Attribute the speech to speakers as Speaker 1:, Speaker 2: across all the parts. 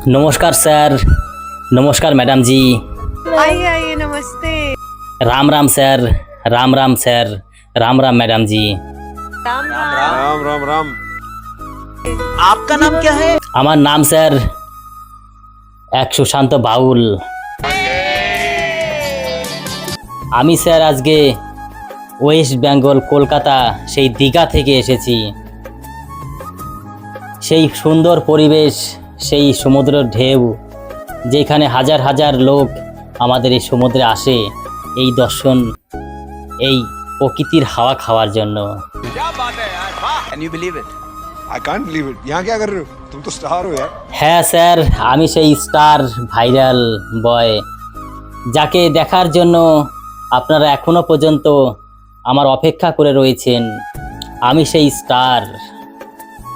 Speaker 1: नमस्कार सर नमस्कार मैडम जी
Speaker 2: आइए आइए नमस्ते
Speaker 1: Ram Ram sir Ram Ram sir Ram Ram madam जी
Speaker 2: राम राम
Speaker 3: राम राम राम
Speaker 4: आपका नाम क्या है
Speaker 1: আমার নাম স্যার এক সুশান্ত বাউল আমি স্যার আজকে ওয়েস্ট বেঙ্গল কলকাতা সেই দীঘা থেকে এসেছি সেই সুন্দর পরিবেশ সেই সমুদ্রের ঢেউ যেখানে হাজার হাজার লোক আমাদের এই সমুদ্রে আসে এই দর্শন এই প্রকৃতির হাওয়া খাওয়ার জন্য। হ্যাঁ স্যার আমি সেই স্টার ভাইরাল বয় যাকে দেখার জন্য আপনারা এখনও পর্যন্ত আমার অপেক্ষা করে রয়েছেন। আমি সেই স্টার।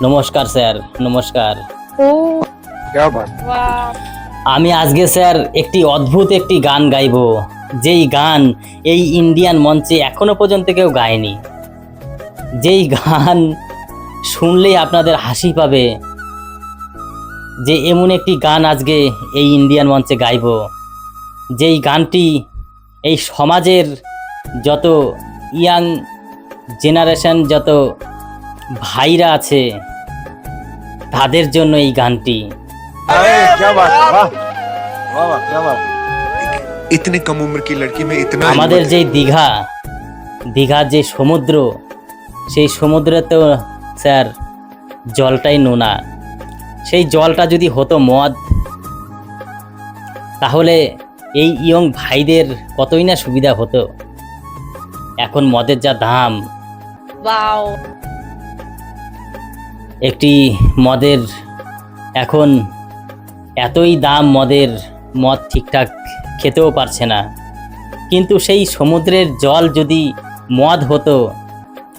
Speaker 1: নমস্কার স্যার নমস্কার।
Speaker 2: ও
Speaker 1: আমি আজকে, স্যার, একটি অদ্ভুত একটি গান গাইব। যেই গান এই ইন্ডিয়ান মঞ্চে এখনও পর্যন্ত কেউ গায়নি। যেই গান শুনলেই আপনাদের হাসি পাবে। যে এমন একটি গান আজকে এই ইন্ডিয়ান মঞ্চে গাইব। যেই গানটি এই সমাজের যত ইয়াং জেনারেশন, যত ভাইরা আছে, তাদের জন্য এই গানটি।
Speaker 3: अरे क्या बात वाह वाह वाह क्या बात
Speaker 5: इतने कम उम्र की लड़की में इतना
Speaker 1: আমাদের
Speaker 5: हिम्मत
Speaker 1: যে দীঘা দীঘার যে সমুদ্র সেই সমুদ্রে তো স্যার জলটাই নোনা সেই জলটা যদি হতো মদ তাহলে এই ইয়ং ভাইদের কতই না সুবিধা হতো এখন মদের যা দাম
Speaker 2: वाओ
Speaker 1: একটি মদের এখন এতই দাম মদের মদ ঠিকঠাক খেতেও পারছে না। কিন্তু সেই সমুদ্রের জল যদি মদ হতো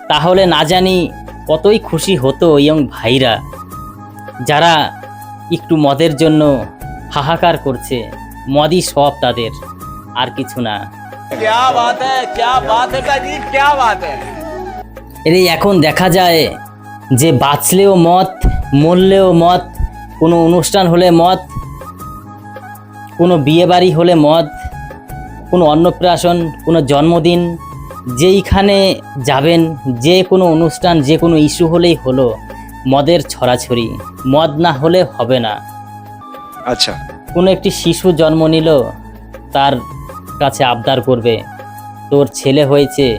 Speaker 1: তাহলে না জানি কতই খুশি হতো ইয়ং ভাইরা যারা একটু মদের জন্য হাহাকার করছে। মদই সব তাদের আর কিছু না। এর এখন দেখা যায় যে বাঁচলেও মত মরলেও মত কোনো অনুষ্ঠান হলে মত কোনো বিয়েবাড়ি হলে মদ কোনো অন্নপ্রাশন কোনো জন্মদিন যেইখানে যাবেন যে কোনো অনুষ্ঠান যে কোনো ইস্যু হলেই হলো মদের ছড়াছড়ি। মদ না হলে হবে না।
Speaker 3: আচ্ছা।
Speaker 1: কোনো একটি শিশু জন্ম নিল তার কাছে আবদার করবে তোর ছেলে হয়েছে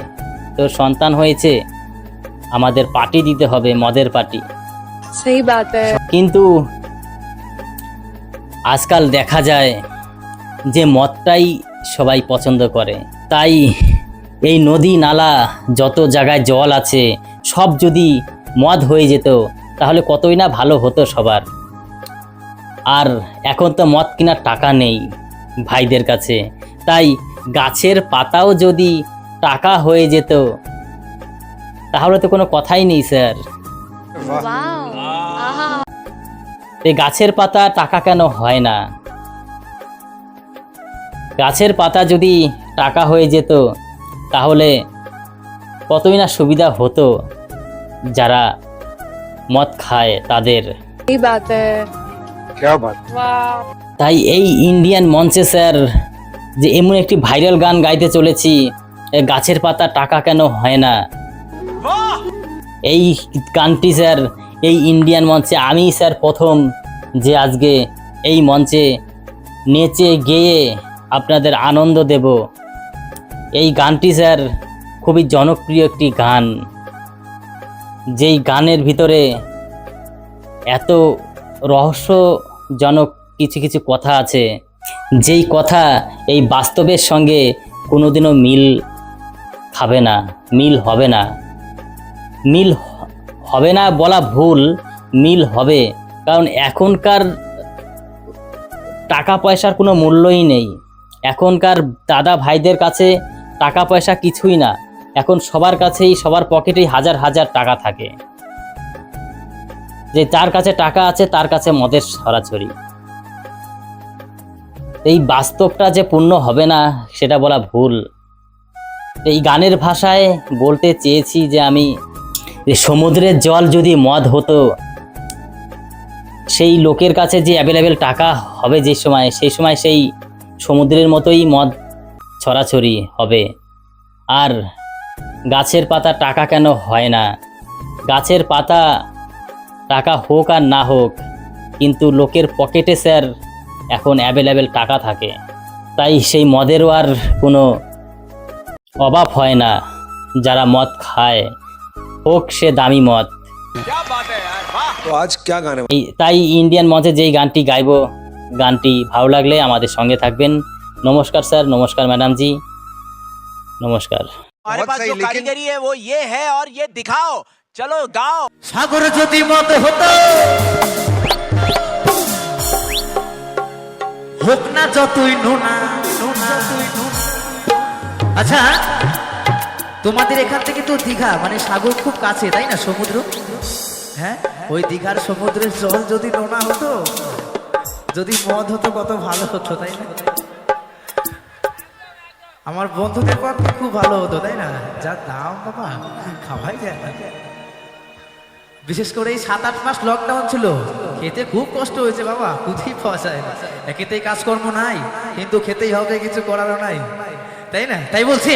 Speaker 1: তোর সন্তান হয়েছে আমাদের পার্টি দিতে হবে মদের পার্টি। কিন্তু আজকাল দেখা যায় যে মদটাই সবাই পছন্দ করে। তাই এই নদী নালা যত জায়গায় জল আছে সব যদি মদ হয়ে যেত তাহলে কতই না ভালো হতো সবার। আর এখন তো মদ কেনার টাকা নেই ভাইদের কাছে। তাই গাছের পাতাও যদি টাকা হয়ে যেত তাহলে তো কোনো কথাই নেই স্যার। এই গাছের পাতা টাকা কেন হয় না? গাছের পাতা যদি টাকা হয়ে যেত তাহলে কতই না সুবিধা হতো যারা মদ খায় তাদের। তাই এই ইন্ডিয়ান মঞ্চে স্যার যে এমন একটি ভাইরাল গান গাইতে চলেছি গাছের পাতা টাকা কেন হয় না? এই গানটি স্যার এই ইন্ডিয়ান মঞ্চে আমি স্যার প্রথম যে আজকে এই মঞ্চে নেচে গেয়ে আপনাদের আনন্দ দেব। এই গানটি স্যার খুবই জনপ্রিয় একটি গান। যেই গানের ভিতরে এত রহস্যজনক কিছু কিছু কথা আছে, যেই কথা এই বাস্তবের সঙ্গে কোনোদিনও মিল খাবে না, মিল হবে না। মিল হবে না বলা ভুল, মিল হবে। কারণ এখনকার টাকা পয়সার কোনো মূল্যই নেই। এখনকার দাদা ভাইদের কাছে টাকা পয়সা কিছুই না। এখন সবার কাছেই, সবার পকেটেই হাজার হাজার টাকা থাকে। যে যার কাছে টাকা আছে, তার কাছে মদের ছড়াছড়ি এই বাস্তবটা যে পূর্ণ হবে না, সেটা বলা ভুল। এই গানের ভাষায় বলতে চেয়েছি যে আমি যে সমুদ্রের জল যদি মদ হতো, সেই লোকের কাছে যে অ্যাভেলেবেল টাকা হবে যে সময়, সেই সময় সেই সমুদ্রের মতোই মদ ছড়াছড়ি হবে। আর গাছের পাতা টাকা কেন হয় না? গাছের পাতা টাকা হোক আর না হোক, কিন্তু লোকের পকেটে স্যার এখন অ্যাভেলেবেল টাকা থাকে। তাই সেই মদেরও আর কোনো অভাব হয় না, যারা মদ খায়। হোক সে দামি মদ
Speaker 4: क्या बात है यार वाह
Speaker 5: तो आज क्या गाने
Speaker 1: এই তাই ইন্ডিয়ান মঞ্চে যেই গানটি গাইবো গানটি ভালো লাগলে আমাদের সঙ্গে থাকবেন নমস্কার স্যার নমস্কার ম্যাডামজি নমস্কার
Speaker 4: हमारे
Speaker 5: बहुत
Speaker 4: पास
Speaker 5: सही,
Speaker 4: जो
Speaker 5: लेकिन-
Speaker 4: कारीगरी है वो ये है और ये दिखाओ चलो गाओ
Speaker 6: সাগর যদি মত হতো হোক না যতই নোনা নোনা যতই নোনা। আচ্ছা তোমাদের এখান থেকে তো দীঘা মানে সাগর খুব কাছে, তাই না, সমুদ্র? হ্যাঁ? ওই দীঘার সমুদ্রের জল যদি নোনা হতো, যদি মদ হতো, কত ভালো হতো, তাই না? আমার বন্ধুদের পক্ষে খুব ভালো হতো, তাই না? যা দাম, বাবা, খাওয়াই যায় না। বিশেষ করে এই সাত, আট মাস লকডাউন ছিল, খেতে খুব কষ্ট হয়েছে, বাবা, খুঁজেই পাওয়া যায় না। একেতেই কাজকর্ম নাই, কিন্তু খেতেই হবে, কিছু করারও নাই, তাই না? তাই বলছি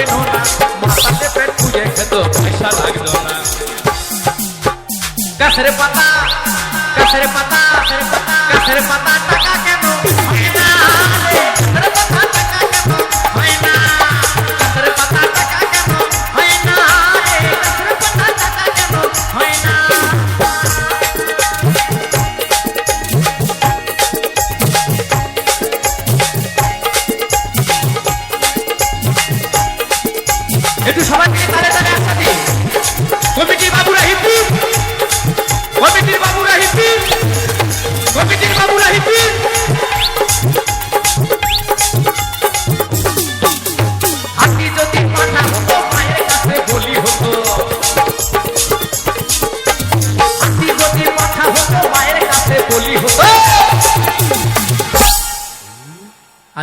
Speaker 6: না যতই নোনা মাথাতে পেট পুজে খেত পয়সা লাগতো না গাছের পাতা গাছের পাতা গাছের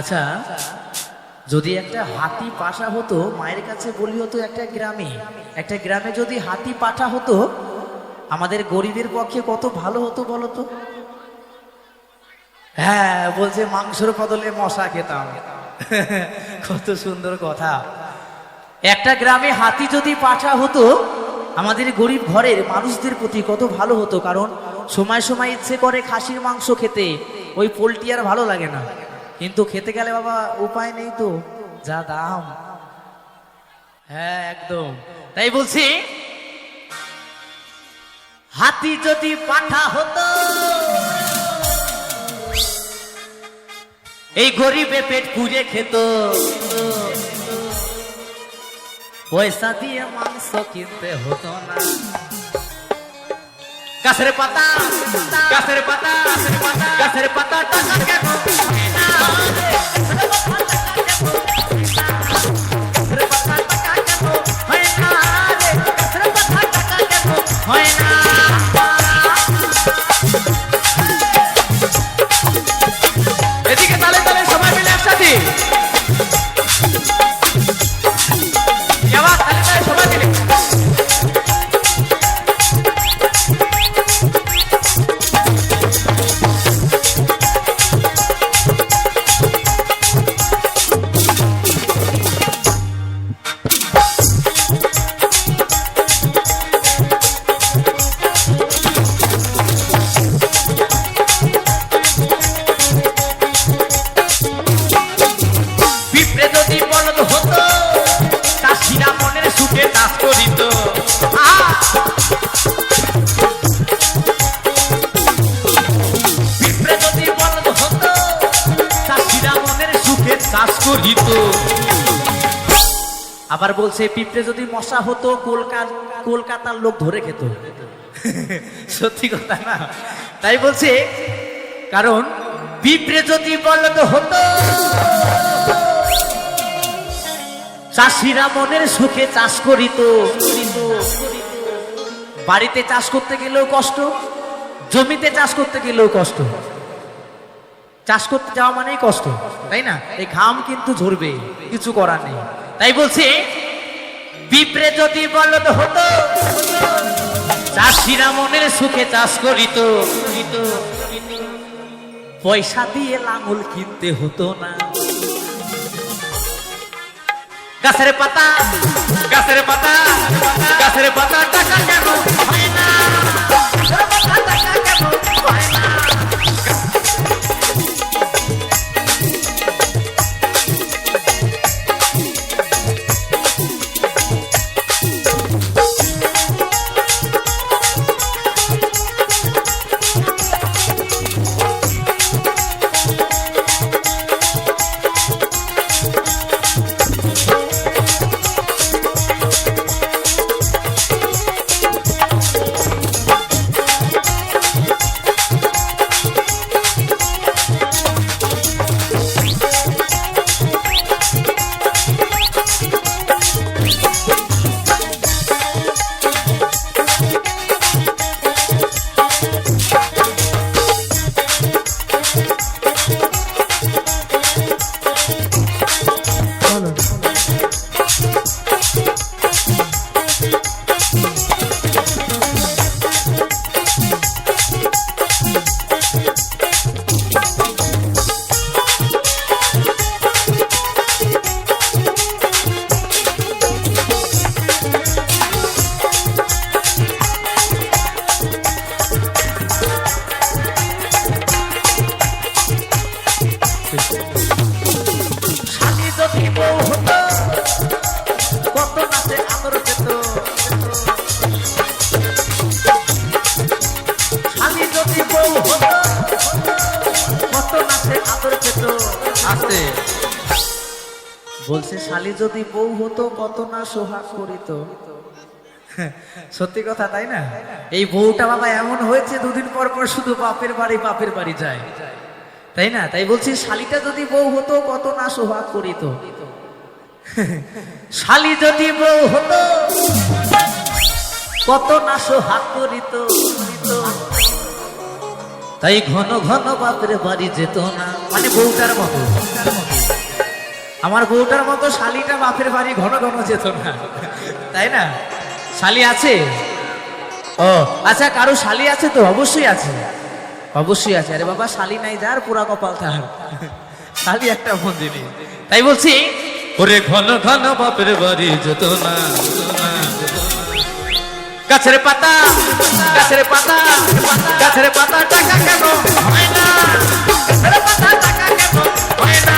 Speaker 6: আচ্ছা যদি একটা হাতি পাঠা হতো, মায়ের কাছে বলি হতো একটা গ্রামে একটা গ্রামে যদি হাতি পাঠা হতো, আমাদের গরিবের পক্ষে কত ভালো হতো বলো তো? হ্যাঁ বলছে মাংসর বদলে মশা খেতাম। কত সুন্দর কথা। একটা গ্রামে হাতি যদি পাঠা হতো, আমাদের গরিব ঘরের মানুষদের প্রতি কত ভালো হতো, কারণ সময় সময় ইচ্ছে করে খাসির মাংস খেতে, ওই পোলট্রি আর ভালো লাগে না। কিন্তু খেতে গেলে বাবা উপায় নেই তো, যা দাম। হ্যাঁ একদম। তাই বলছি, হাতি যদি পাঠা হতো, এই গরিবে পেট পুড়ে খেত। পয়সা দিয়ে মাংস কিনতে হতো না। গাছের পাতা গাছের পাতা গাছের পাতা টাকা কেন হয় আবার বলছে, পিঁপড়ে যদি মশা হতো, কলকাতা কলকাতার লোক ধরে খেত। সত্যি কথা না? তাই বলছে, কারণ পিঁপড়ে যদি বলদ হতো, চাষিরা মনের সুখে চাষ করিত। বাড়িতে চাষ করতে গেলেও কষ্ট, জমিতে চাষ করতে গেলেও কষ্ট। চাষ করতে যাওয়া মানেই কষ্ট, তাই না? এই ঘাম কিন্তু ঝরবে, কিছু করার নেই। তাই বলছি পিঁপড়ে যদি বলদ হতো, চাষিরা মনের সুখে চাষ করিত। পয়সা দিয়ে লাঙল কিনতে হতো না। গাছের পাতা গাছের পাতা গাছের পাতা। বলছে, শালি যদি বউ হতো, কত না সোহাগ করিত। সত্যি কথা, তাই না? এই বউটা বাবা এমন হয়েছে, দুদিন পর পর শুধু বাপের বাড়ি বাপের বাড়ি যায়। তাই না? তাই বলছি, শালিটা যদি বউ হতো, কত না সোহাগ করিত। শালি যদি বউ হতো, কত না সোহাগ করিত। তাই ঘন ঘন বাপের বাড়ি যেত না। মানে বউটার মতো। আমার বউটার মতো শালিটা বাপের বাড়ি ঘন ঘন যেত না। তাই না? শালি আছে? ও আচ্ছা কারও শালি আছে তো? অবশ্যই আছে। অবশ্যই আছে। আরে বাবা শালি নাই যার পুরা কপাল তার। শালি একটা মন জিনিস তাই বলছি ওরে ঘন ঘন বাপের বাড়ি যেত না। গাছের পাতা গাছের পাতা গাছের পাতা টাকা কেন? হয় না। গাছের পাতা টাকা কেন? হয় না।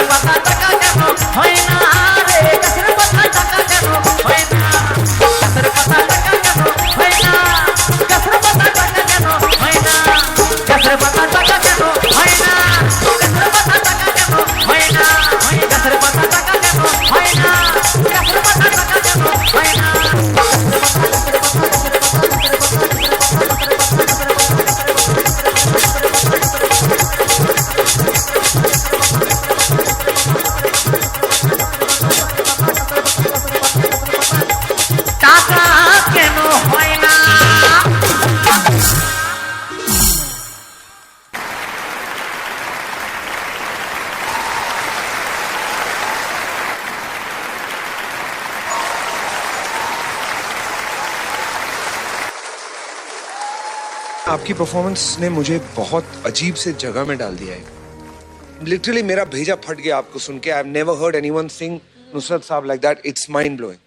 Speaker 6: গাছের পাতা টাকা কেন? হয় না রে গাছের পাতা টাকা
Speaker 5: आपकी परफॉर्मेंस ने मुझे बहुत अजीब से जगह में डाल दिया है। लिटरली मेरा भेजा फट गया आपको सुन के। I never heard anyone sing Nusrat sahab like that it's mind blowing